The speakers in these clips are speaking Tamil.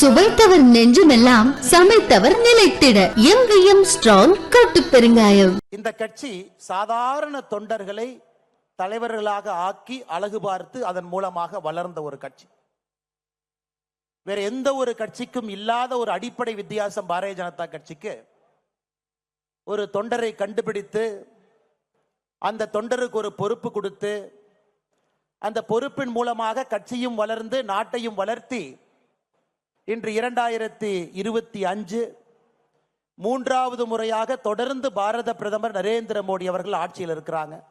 சுவைத்தவர் நெஞ்சுமெல்லாம் சமைத்தவர் நிலைத்திட. எங்கேயும் ஸ்ட்ராங் கட்டு பெருங்காயம். இந்த கட்சி சாதாரண தொண்டர்களை தலைவர்களாக ஆக்கி அழகு பார்த்து அதன் மூலமாக வளர்ந்த ஒரு கட்சி. வேற எந்த ஒரு கட்சிக்கும் இல்லாத ஒரு அடிப்படை வித்தியாசம் பாரதிய ஜனதா கட்சிக்கு ஒரு தொண்டரை கண்டுபிடித்து அந்த தொண்டருக்கு ஒரு பொறுப்பு கொடுத்து அந்த பொறுப்பின் மூலமாக கட்சியும் வளர்ந்து நாட்டையும் வளர்த்தி இன்று இரண்டாயிரத்தி இருபத்தி அஞ்சு மூன்றாவது முறையாக தொடர்ந்து பாரத பிரதமர் நரேந்திர மோடி அவர்கள் ஆட்சியில் இருக்கிறாங்க.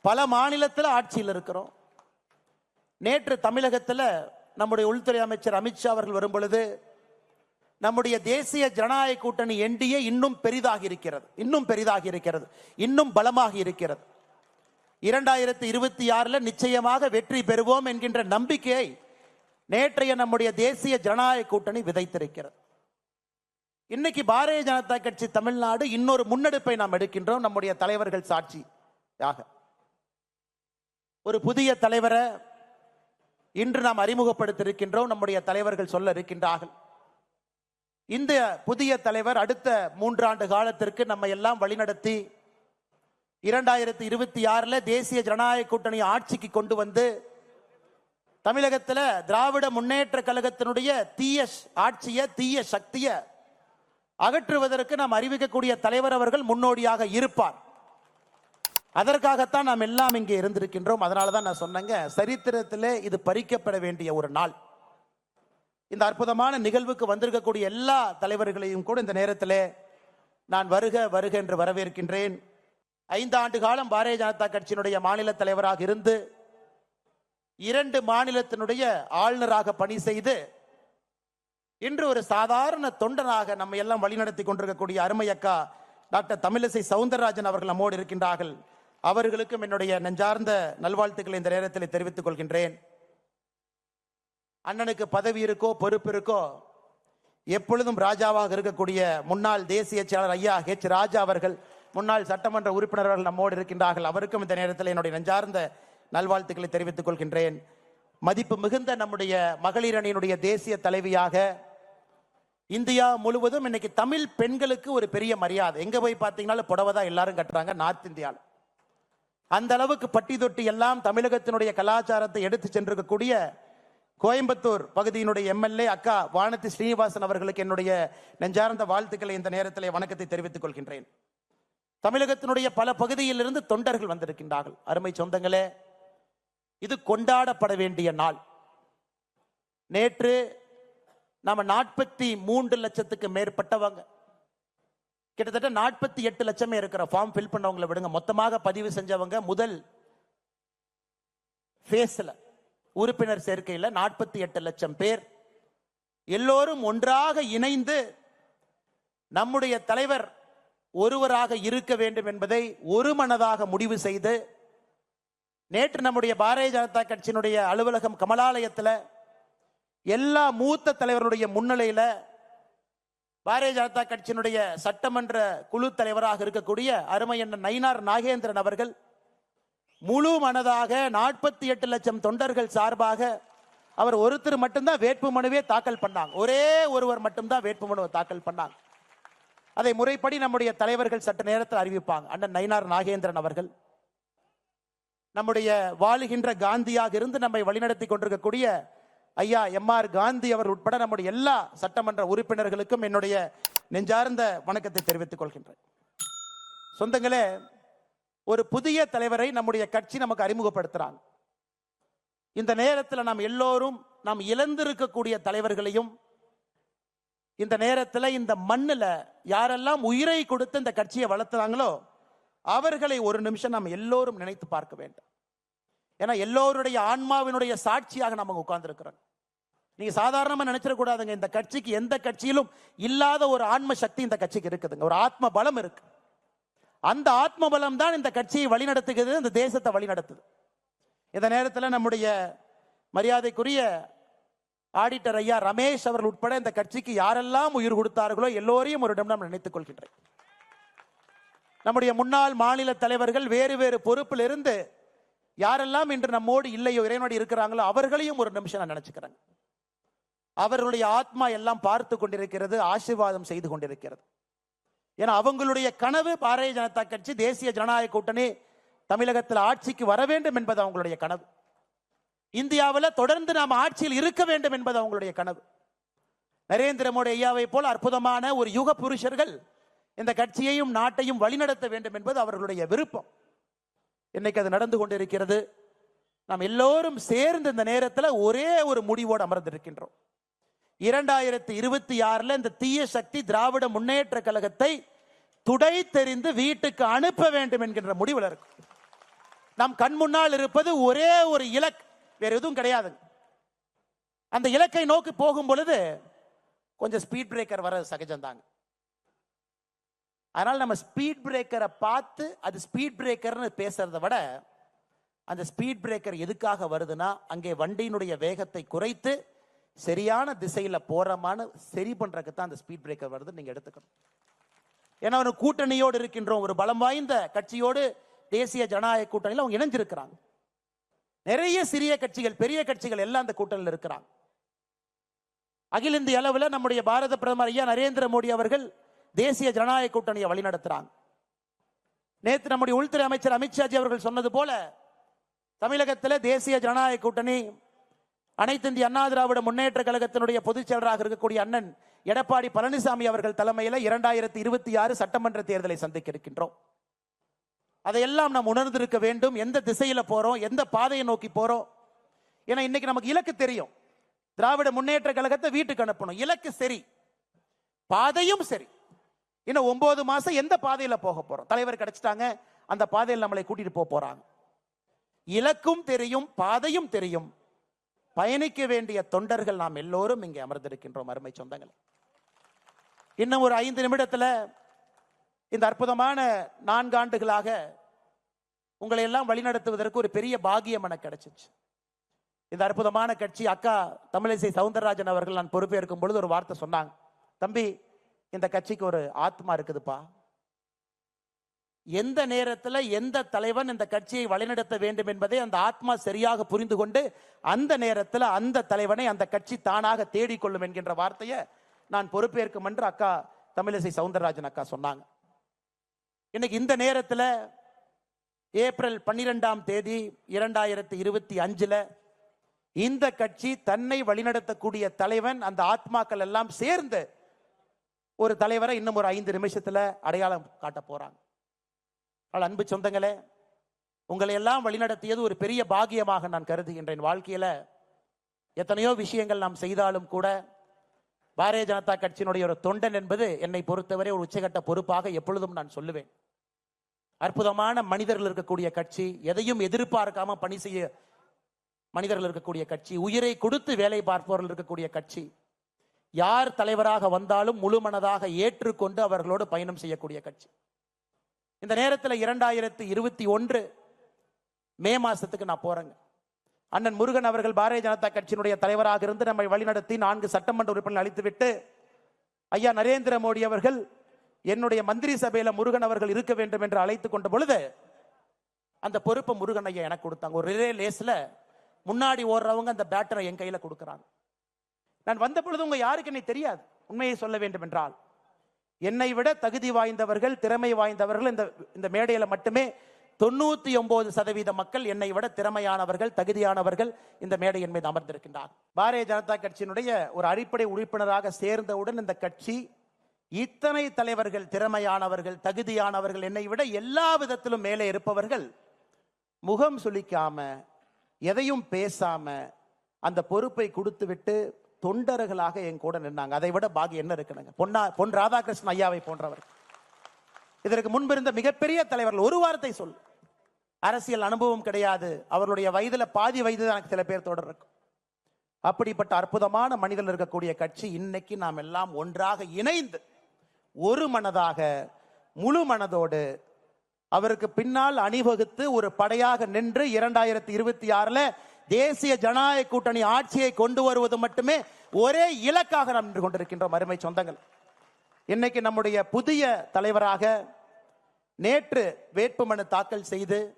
பல மாநிலத்தில் ஆட்சியில் இருக்கிறோம். நேற்று தமிழகத்தில் நம்முடைய உள்துறை அமைச்சர் அமித்ஷா அவர்கள் வரும் பொழுது நம்முடைய தேசிய ஜனநாயக கூட்டணி என்டிஏ இன்னும் பெரிதாகி இருக்கிறது. இன்னும் பெரிதாகி இருக்கிறது. இன்னும் பலமாகி இருக்கிறது. இரண்டாயிரத்தி இருபத்தி ஆறில் நிச்சயமாக வெற்றி பெறுவோம் என்கின்ற நம்பிக்கையை நேற்றைய நம்முடைய தேசிய ஜனநாயக கூட்டணி விதைத்திருக்கிறது. இன்னைக்கு பாரதிய ஜனதா கட்சி தமிழ்நாடு இன்னொரு முன்னெடுப்பை நாம் எடுக்கின்றோம் நம்முடைய தலைவர்கள் சாட்சியாக. ஒரு புதிய தலைவரை இன்று நாம் அறிமுகப்படுத்தியிருக்கின்றோம் நம்முடைய தலைவர்கள் சொல்ல இருக்கின்றார்கள். இந்த புதிய தலைவர் அடுத்த மூன்றாண்டு காலத்திற்கு நம்ம எல்லாம் வழிநடத்தி இரண்டாயிரத்தி இருபத்தி ஆறில் தேசிய ஜனநாயக கூட்டணி ஆட்சிக்கு கொண்டு வந்து தமிழகத்தில் திராவிட முன்னேற்ற கழகத்தினுடைய தீய ஆட்சிய தீய சக்திய அகற்றுவதற்கு நாம் அறிவிக்கக்கூடிய தலைவர் அவர்கள் முன்னோடியாக இருப்பார். அதற்காகத்தான் நாம் எல்லாம் இங்கே இருந்திருக்கின்றோம். அதனால தான் நான் சொன்னேங்க சரித்திரத்திலே இது பறிக்கப்பட வேண்டிய ஒரு நாள். இந்த அற்புதமான நிகழ்வுக்கு வந்திருக்கக்கூடிய எல்லா தலைவர்களையும் கூட இந்த நேரத்திலே நான் வருக வருக என்று வரவேற்கின்றேன். ஐந்து ஆண்டு காலம் பாரதிய ஜனதா கட்சியினுடைய மாநில தலைவராக இருந்து இரண்டு மாநிலத்தினுடைய ஆளுநராக பணி செய்து இன்று ஒரு சாதாரண தொண்டனாக நம்ம எல்லாம் வழிநடத்தி கொண்டிருக்கக்கூடிய அருமையக்கா டாக்டர் தமிழிசை சவுந்தரராஜன் அவர்கள் நம்மோடு இருக்கின்றார்கள். அவர்களுக்கும் என்னுடைய நெஞ்சார்ந்த நல்வாழ்த்துக்களை இந்த நேரத்தில் தெரிவித்துக் கொள்கின்றேன். அண்ணனுக்கு பதவி இருக்கோ பொறுப்பு இருக்கோ எப்பொழுதும் ராஜாவாக இருக்கக்கூடிய முன்னாள் தேசிய செயலாளர் ஐயா ஹெச் ராஜா அவர்கள் முன்னாள் சட்டமன்ற உறுப்பினர்கள் நம்மோடு இருக்கின்றார்கள். அவருக்கும் இந்த நேரத்தில் என்னுடைய நெஞ்சார்ந்த நல்வாழ்த்துக்களை தெரிவித்துக் கொள்கின்றேன். மதிப்பு மிகுந்த நம்முடைய மகளிர் அணியினுடைய தேசிய தலைவியாக இந்தியா முழுவதும் இன்னைக்கு தமிழ் பெண்களுக்கு ஒரு பெரிய மரியாதை. எங்க போய் பார்த்தீங்கன்னாலும் புடவை தான் எல்லாரும் கட்டுறாங்க நார்த் இந்தியாவில் அந்த அளவுக்கு பட்டி தொட்டி எல்லாம் தமிழகத்தினுடைய கலாச்சாரத்தை எடுத்து சென்றிருக்கக்கூடிய கோயம்புத்தூர் பகுதியினுடைய எம்எல்ஏ அக்கா வானதி ஸ்ரீனிவாசன் அவர்களுக்கு என்னுடைய நெஞ்சார்ந்த வாழ்த்துக்களை இந்த நேரத்தில் வணக்கத்தை தெரிவித்துக் கொள்கின்றேன். தமிழகத்தினுடைய பல பகுதியிலிருந்து தொண்டர்கள் வந்திருக்கின்றார்கள். அருமை சொந்தங்களே இது கொண்டாடப்பட வேண்டிய நாள். நேற்று நம்ம நாற்பத்தி மூன்று லட்சத்துக்கு மேற்பட்டவங்க. கிட்டத்தட்ட நாற்பத்தி எட்டு லட்சமே இருக்கிற ஃபார்ம் ஃபில் பண்ணவங்களை விடுங்க. மொத்தமாக பதிவு செஞ்சவங்க முதல் ஃபேஸில் உறுப்பினர் சேர்க்கையில் நாற்பத்தி எட்டு லட்சம் பேர். எல்லோரும் ஒன்றாக இணைந்து நம்முடைய தலைவர் ஒருவராக இருக்க வேண்டும் என்பதை ஒரு மனதாக முடிவு செய்து நேற்று நம்முடைய பாரதிய ஜனதா கட்சியினுடைய அலுவலகம் கமலாலயத்தில் எல்லா மூத்த தலைவருடைய முன்னிலையில் பாரதிய ஜனதா கட்சியினுடைய சட்டமன்ற குழு தலைவராக இருக்கக்கூடிய அருமை அண்ணன் நயினார் நாகேந்திரன் அவர்கள் முழு மனதாக நாற்பத்தி எட்டு லட்சம் தொண்டர்கள் சார்பாக அவர் ஒருத்தர் மட்டும்தான் வேட்பு மனுவே தாக்கல் பண்ணாங்க. ஒரே ஒருவர் மட்டும்தான் வேட்பு மனுவை தாக்கல் பண்ணாங்க. அதை முறைப்படி நம்முடைய தலைவர்கள் சட்ட நேரத்தில் அறிவிப்பாங்க. அண்ணன் நயினார் நாகேந்திரன் அவர்கள். நம்முடைய வாழுகின்ற காந்தியாக இருந்து நம்மை வழிநடத்தி கொண்டிருக்கக்கூடிய ஐயா எம் ஆர் காந்தி அவர் உட்பட நம்முடைய எல்லா சட்டமன்ற உறுப்பினர்களுக்கும் என்னுடைய நெஞ்சார்ந்த வணக்கத்தை தெரிவித்துக் கொள்கின்றேன். சொந்தங்களே ஒரு புதிய தலைவரை நம்முடைய கட்சி நமக்கு அறிமுகப்படுத்துறாங்க. இந்த நேரத்தில் நாம் எல்லோரும் நாம் இழந்திருக்கக்கூடிய தலைவர்களையும் இந்த நேரத்தில் இந்த மண்ணில் யாரெல்லாம் உயிரை கொடுத்து இந்த கட்சியை வளர்த்துறாங்களோ அவர்களை ஒரு நிமிஷம் நாம் எல்லோரும் நினைத்து பார்க்க வேண்டும். ஏன்னா எல்லோருடைய ஆன்மாவினுடைய சாட்சியாக நம்ம உட்கார்ந்துருக்கிறோம். நீங்க சாதாரணமாக நினைச்சிடக்கூடாதுங்க இந்த கட்சிக்கு எந்த கட்சியிலும் இல்லாத ஒரு ஆன்ம சக்தி இந்த கட்சிக்கு இருக்குதுங்க. ஒரு ஆத்ம பலம் இருக்கு. அந்த ஆத்ம பலம் தான் இந்த கட்சியை வழிநடத்துகிறது இந்த தேசத்தை வழிநடத்துது. இந்த நேரத்தில் நம்முடைய மரியாதைக்குரிய ஆடிட்டர் ஐயா ரமேஷ் அவர்கள் உட்பட இந்த கட்சிக்கு யாரெல்லாம் உயிர் கொடுத்தார்களோ எல்லோரையும் ஒரு இடம் நான் நினைத்துக் கொள்கின்றேன். நம்முடைய முன்னாள் மாநில தலைவர்கள் வேறு வேறு பொறுப்பில் இருந்து யாரெல்லாம் இன்று நம்மோடு இல்லையோ இறைவனோடு இருக்கிறாங்களோ அவர்களையும் ஒரு நிமிஷம் நான் நினைச்சுக்கிறேன். அவர்களுடைய ஆத்மா எல்லாம் பார்த்து கொண்டிருக்கிறது ஆசீர்வாதம் செய்து கொண்டிருக்கிறது. ஏன்னா அவங்களுடைய கனவு பாரதிய ஜனதா கட்சி தேசிய ஜனநாயக கூட்டணி தமிழகத்தில் ஆட்சிக்கு வர வேண்டும் என்பது அவங்களுடைய கனவு. இந்தியாவில் தொடர்ந்து நாம் ஆட்சியில் இருக்க வேண்டும் என்பது அவங்களுடைய கனவு. நரேந்திர மோடி ஐயாவை போல் அற்புதமான ஒரு யுக புருஷர்கள் இந்த கட்சியையும் நாட்டையும் வழிநடத்த வேண்டும் என்பது அவர்களுடைய விருப்பம். இன்னைக்கு அது நடந்து கொண்டிருக்கிறது. நாம் எல்லோரும் சேர்ந்து இந்த நேரத்தில் ஒரே ஒரு முடிவோடு அமர்ந்திருக்கின்றோம். இரண்டாயிரத்தி இருபத்தி ஆறில் இந்த தீய சக்தி திராவிட முன்னேற்ற கழகத்தை துடை தெரிந்து வீட்டுக்கு அனுப்ப வேண்டும் என்கின்ற முடிவில் இருக்கும். நம் கண் முன்னால் இருப்பது ஒரே ஒரு இலக்கு வேற எதுவும் கிடையாது அந்த இலக்கை நோக்கி போகும் பொழுது கொஞ்சம் ஸ்பீட் பிரேக்கர் வர சகஜம்தாங்க. அதனால் நம்ம ஸ்பீட் பிரேக்கரை பார்த்து அது ஸ்பீட் பிரேக்கர்னு பேசுறத விட அந்த ஸ்பீட் பிரேக்கர் எதுக்காக வருதுன்னா அங்கே வண்டியினுடைய வேகத்தை குறைத்து சரியான திசையில் போகிறமான்னு சரி பண்ணுறதுக்கு தான் அந்த ஸ்பீட் பிரேக்கர் வருது நீங்கள் எடுத்துக்கணும். ஏன்னா ஒரு கூட்டணியோடு இருக்கின்றோம் ஒரு பலம் வாய்ந்த கட்சியோடு தேசிய ஜனநாயக கூட்டணியில் அவங்க இணைஞ்சிருக்கிறாங்க. நிறைய சிறிய கட்சிகள் பெரிய கட்சிகள் எல்லாம் அந்த கூட்டணியில் இருக்கிறாங்க. அகில இந்திய அளவில் நம்முடைய பாரத பிரதமர் ஐயா நரேந்திர மோடி அவர்கள் தேசிய ஜனநாயக கூட்டணியை வழிநடத்துறாங்க. நேற்று நம்முடைய உள்துறை அமைச்சர் அமித்ஷாஜி அவர்கள் சொன்னது போல தமிழகத்தில் தேசிய ஜனநாயக கூட்டணி அனைத்து இந்திய அண்ணா திராவிட முன்னேற்ற கழகத்தினுடைய பொதுச் செயலராக இருக்கக்கூடிய அண்ணன் எடப்பாடி பழனிசாமி அவர்கள் தலைமையில் இரண்டாயிரத்தி இருபத்தி ஆறு சட்டமன்ற தேர்தலை சந்திக்க இருக்கின்றோம். அதையெல்லாம் நாம் உணர்ந்திருக்க வேண்டும். எந்த திசையில போறோம்? எந்த பாதையை நோக்கி போறோம்? ஏன்னா இன்னைக்கு நமக்கு இலக்கு தெரியும். திராவிட முன்னேற்ற கழகத்தை வீட்டுக்கு அனுப்பணும். இலக்கு சரி. பாதையும் சரி. இன்னும் ஒன்பது மாசம் எந்த பாதையில போக போறோம்? தலைவர் கிடைச்சிட்டாங்க. அந்த பாதையில் நம்மளை கூட்டிட்டு போக போறாங்க. இலக்கும் தெரியும் பாதையும் தெரியும். பயணிக்க வேண்டிய தொண்டர்கள் நாம் எல்லோரும் இங்கே அமர்ந்திருக்கின்றோம் அருமை சொந்தங்கள். இன்னும் ஒரு ஐந்து நிமிடத்தில் இந்த அற்புதமான நான்கு ஆண்டுகளாக உங்களை எல்லாம் வழிநடத்துவதற்கு ஒரு பெரிய பாகியம் எனக்கு கிடைச்சிச்சு. இந்த அற்புதமான கட்சி அக்கா தமிழிசை சவுந்தரராஜன் அவர்கள் நான் பொறுப்பேற்கும் பொழுது ஒரு வார்த்தை சொன்னாங்க. தம்பி இந்த கட்சிக்கு ஒரு ஆத்மா இருக்குதுப்பா. எந்த நேரத்தில் எந்த தலைவன் இந்த கட்சியை வழிநடத்த வேண்டும் என்பதை அந்த ஆத்மா சரியாக புரிந்து கொண்டு அந்த நேரத்தில் அந்த தலைவனை அந்த கட்சி தானாக தேடிக்கொள்ளும் என்கின்ற வார்த்தையை நான் பொறுப்பேற்கும் என்று அக்கா தமிழிசை சவுந்தரராஜன் அக்கா சொன்னாங்க. இன்னைக்கு இந்த நேரத்தில் ஏப்ரல் பன்னிரெண்டாம் தேதி இரண்டாயிரத்தி இருபத்தி அஞ்சுல இந்த கட்சி தன்னை வழிநடத்தக்கூடிய தலைவன் அந்த ஆத்மாக்கள் எல்லாம் சேர்ந்து ஒரு தலைவரை இன்னும் ஒரு ஐந்து நிமிஷத்துல அடையாளம் காட்ட போறாங்க. ஆனால் அன்பு சொந்தங்களே உங்களை எல்லாம் வழிநடத்தியது ஒரு பெரிய பாகியமாக நான் கருதுகின்றேன். வாழ்க்கையில எத்தனையோ விஷயங்கள் நாம் செய்தாலும் கூட பாரதிய ஜனதா கட்சியினுடைய ஒரு தொண்டன் என்பது என்னை பொறுத்தவரை ஒரு உச்சகட்ட பொறுப்பாக எப்பொழுதும் நான் சொல்லுவேன். அற்புதமான மனிதர்கள் இருக்கக்கூடிய கட்சி எதையும் எதிர்பார்க்காம பணி செய்ய மனிதர்கள் இருக்கக்கூடிய கட்சி உயிரை கொடுத்து வேலை பார்ப்பவர்கள் இருக்கக்கூடிய கட்சி யார் தலைவராக வந்தாலும் முழு மனதாக ஏற்றுக்கொண்டு அவர்களோடு பயணம் செய்யக்கூடிய கட்சி. இந்த நேரத்தில் இரண்டாயிரத்தி இருபத்தி ஒன்று மே மாசத்துக்கு நான் போறேங்க. அண்ணன் முருகன் அவர்கள் பாரதிய ஜனதா கட்சியினுடைய தலைவராக இருந்து நம்மை வழிநடத்தி நான்கு சட்டமன்ற உறுப்பினர் அளித்துவிட்டு ஐயா நரேந்திர மோடி அவர்கள் என்னுடைய மந்திரி சபையில முருகன் அவர்கள் இருக்க வேண்டும் என்று அழைத்து கொண்ட பொழுது அந்த பொறுப்பை முருகன் ஐயா எனக்கு கொடுத்தாங்க. ஒரு ரிலே லேஸ்ல முன்னாடி ஓடுறவங்க அந்த பேட்டரை என் கையில கொடுக்குறாங்க. நான் வந்த பொழுது உங்க யாருக்கு என்னை தெரியாது? உண்மையை சொல்ல வேண்டும் என்றால் என்னை விட தகுதி வாய்ந்தவர்கள் திறமை வாய்ந்தவர்கள் இந்த இந்த மேடையில் மட்டுமே தொண்ணூத்தி ஒன்பது சதவீத மக்கள் என்னை விட திறமையானவர்கள் தகுதியானவர்கள் இந்த மேடையின் மீது அமர்ந்திருக்கின்றார். பாரதிய ஜனதா கட்சியினுடைய ஒரு அடிப்படை உறுப்பினராக சேர்ந்தவுடன் இந்த கட்சி இத்தனை தலைவர்கள் திறமையானவர்கள் தகுதியானவர்கள் என்னை விட எல்லா விதத்திலும் மேலே இருப்பவர்கள் முகம் சுளிக்காம எதையும் பேசாம அந்த பொறுப்பை கொடுத்துவிட்டு தொண்டர்களாக என் கூட நின்னாங்க. அதை விட பாகி என்ன இருக்குனுங்க பொன்னா பொன் ராதாகிருஷ்ணன் ஐயாவை போன்றவர். இதற்கு முன்பிருந்த மிகப்பெரிய தலைவர்கள் ஒரு வார்த்தை சொல். அரசியல் அனுபவம் கிடையாது. அவர்களுடைய வயதுல பாதி வயது தான் எனக்கு சில பேர் தொடர் இருக்கும் அப்படிப்பட்ட அற்புதமான மனிதர்கள் இருக்கக்கூடிய கட்சி இன்னைக்கு நாம் எல்லாம் ஒன்றாக இணைந்து ஒரு மனதாக முழு மனதோடு அவருக்கு பின்னால் அணிவகுத்து ஒரு படையாக நின்று இரண்டாயிரத்தி இருபத்தி ஆறுல தேசிய ஜனநாயக கூட்டணி ஆட்சியை கொண்டு வருவது மட்டுமே ஒரே இலக்காக நாம் நின்று கொண்டிருக்கின்றோம் அருமை சொந்தங்கள். இன்னைக்கு நம்முடைய புதிய தலைவராக நேற்று வேட்புமனு தாக்கல் செய்து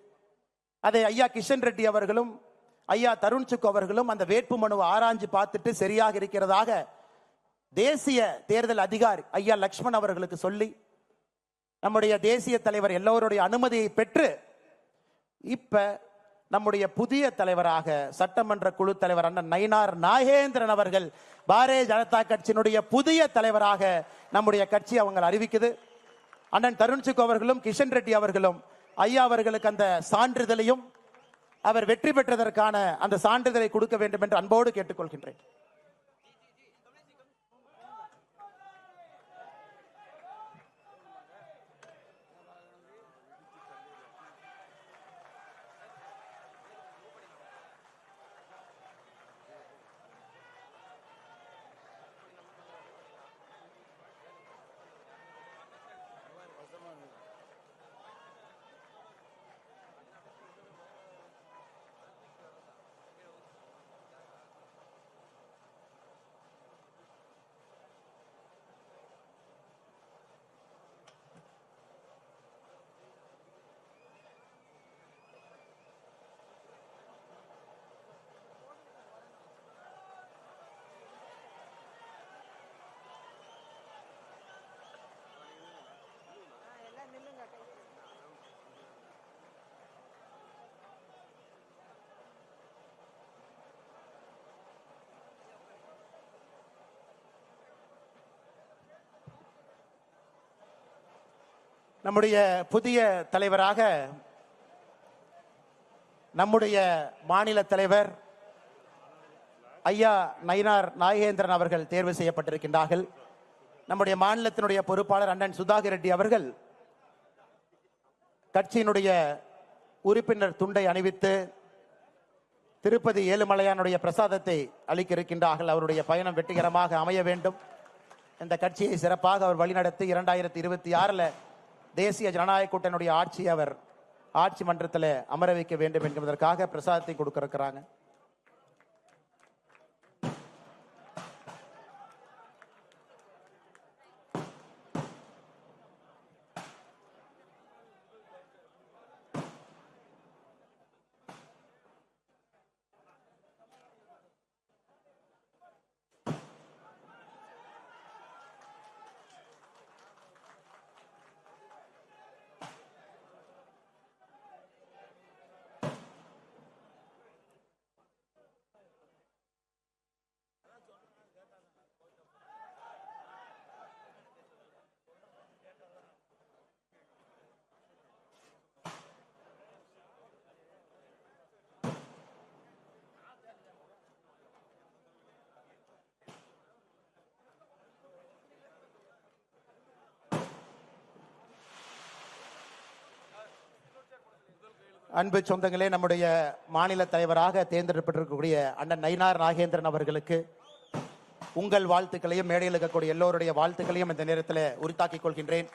அதை ஐயா கிஷன் ரெட்டி அவர்களும் ஐயா தருண் சுக் அவர்களும் அந்த வேட்பு மனுவை ஆராய்ஞ்சு பார்த்துட்டு சரியாக இருக்கிறதாக தேசிய தேர்தல் அதிகாரி ஐயா லக்ஷ்மண் அவர்களுக்கு சொல்லி நம்முடைய தேசிய தலைவர் எல்லோருடைய அனுமதியை பெற்று இப்ப நம்முடைய புதிய தலைவராக சட்டமன்ற குழு தலைவர் அண்ணன் நயினார் நாகேந்திரன் அவர்கள் பாரதிய ஜனதா கட்சியினுடைய புதிய தலைவராக நம்முடைய கட்சி அவங்க அறிவிக்குது. அண்ணன் தருண்சுக் அவர்களும் கிஷன் ரெட்டி அவர்களும் ஐயா அவர்களுக்கு அந்த சான்றிதழையும் அவர் வெற்றி பெற்றதற்கான அந்த சான்றிதழை கொடுக்க வேண்டும் என்று அன்போடு கேட்டுக்கொள்கின்றேன். நம்முடைய புதிய தலைவராக நம்முடைய மாநில தலைவர் ஐயா நயினார் நாகேந்திரன் அவர்கள் தேர்வு செய்யப்பட்டிருக்கின்றார்கள். நம்முடைய மாநிலத்தினுடைய பொறுப்பாளர் அண்ணன் சுதாகர் ரெட்டி அவர்கள் கட்சியினுடைய உறுப்பினர் துண்டை அணிவித்து திருப்பதி ஏழுமலையானுடைய பிரசாதத்தை அளிக்க இருக்கின்றார்கள் அவருடைய பயணம் வெற்றிகரமாக அமைய வேண்டும். இந்த கட்சியை சிறப்பாக அவர் வழிநடத்தி இரண்டாயிரத்தி இருபத்தி ஆறுல தேசிய ஜனநாயக கூட்டணியுடைய ஆட்சி அவர் ஆட்சி மன்றத்தில் அமர வைக்க வேண்டும் என்பதற்காக பிரசாதத்தை கொடுக்க இருக்கிறாங்க அன்பு சொந்தங்களே நம்முடைய மாநில தலைவராக தேர்ந்தெடுக்கப்பட்டிருக்கக்கூடிய அண்ணன் நயினார் நாகேந்திரன் அவர்களுக்கு உங்கள் வாழ்த்துக்களையும் மேடையில் இருக்கக்கூடிய எல்லோருடைய வாழ்த்துக்களையும் இந்த நேரத்தில் உரித்தாக்கிக் கொள்கின்றேன்.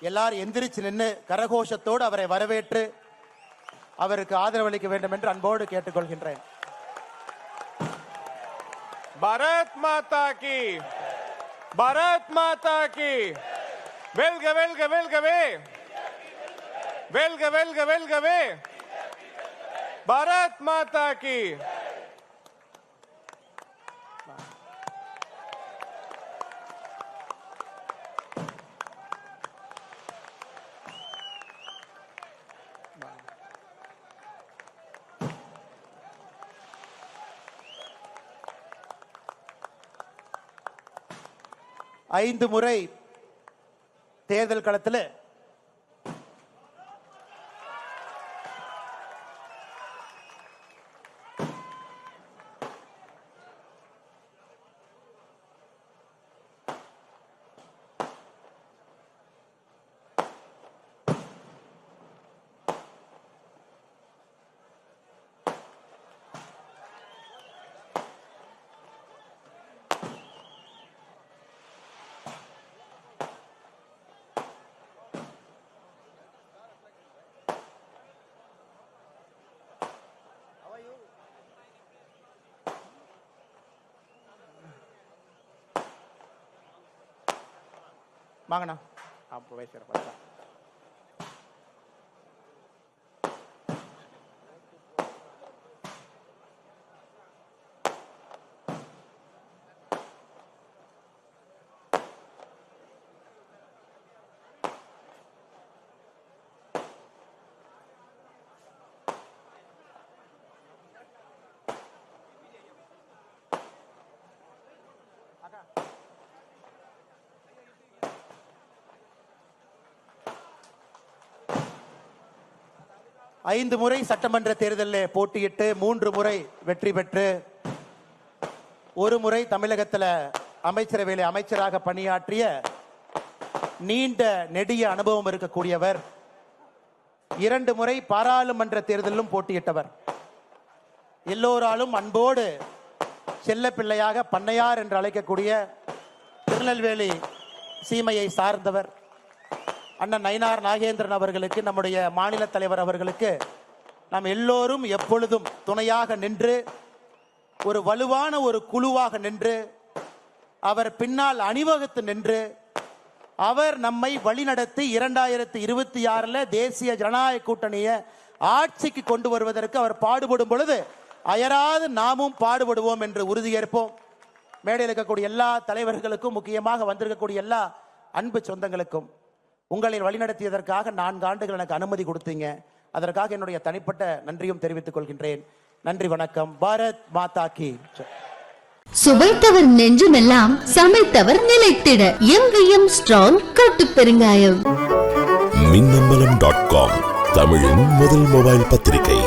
எல்லாரும் எந்திரிச்சு நின்று கரகோஷத்தோடு அவரை வரவேற்று அவருக்கு ஆதரவளிக்க வேண்டும் என்று அன்போடு கேட்டுக்கொள்கின்றேன். பரத் மாதா கி பரத் மாதா கி. வெல்க வெல்க வெல்கவே. வெல்க வெல்க வெல்கவே. பரத் மாதா கி. ஐந்து முறை தேர்தல் களத்தில் வாங்கண்ணா. அப்போ பேசுகிறேன் ஐந்து முறை சட்டமன்ற தேர்தலில் போட்டியிட்டு மூன்று முறை வெற்றி பெற்று ஒரு முறை தமிழகத்தில் அமைச்சரவையில் அமைச்சராக பணியாற்றிய நீண்ட நெடிய அனுபவம் இருக்கக்கூடியவர் இரண்டு முறை பாராளுமன்ற தேர்தலிலும் போட்டியிட்டவர். எல்லோராலும் அன்போடு செல்ல பிள்ளையாக பண்ணையார் என்று அழைக்கக்கூடிய திருநெல்வேலி சீமையை சார்ந்தவர். அண்ணன் நயினார் நாகேந்திரன் அவர்களுக்கு நம்முடைய மாநில தலைவர் அவர்களுக்கு நாம் எல்லோரும் எப்பொழுதும் துணையாக நின்று ஒரு வலுவான ஒரு குழுவாக நின்று அவர் பின்னால் அணிவகுத்து நின்று அவர் நம்மை வழிநடத்தி இரண்டாயிரத்தி இருபத்தி ஆறில் தேசிய ஜனநாயக கூட்டணியை ஆட்சிக்கு கொண்டு வருவதற்கு அவர் பாடுபடும் பொழுது அயராது நாமும் பாடுபடுவோம் என்று உறுதியேற்போம் மேடையில் இருக்கக்கூடிய எல்லா தலைவர்களுக்கும் முக்கியமாக வந்திருக்கக்கூடிய எல்லா அன்பு சொந்தங்களுக்கும். உங்களை வழிநடத்தியதற்காக நான்கு ஆண்டுகள் எனக்கு அனுமதி கொடுத்தீங்க. அதற்காக என்னுடைய தனிப்பட்ட நன்றியும் தெரிவித்துக் கொள்கின்றேன். நன்றி வணக்கம். பாரத் மாதா கி. சுவைத்தவர் நெஞ்சுமெல்லாம் சமைத்தவர் நிலைத்திட. எங்கேயும் ஸ்ட்ராங் கட்டு பெருங்காயம். மின்னம்பலம் டாட் காம் தமிழின் முதல் மொபைல் பத்திரிகை.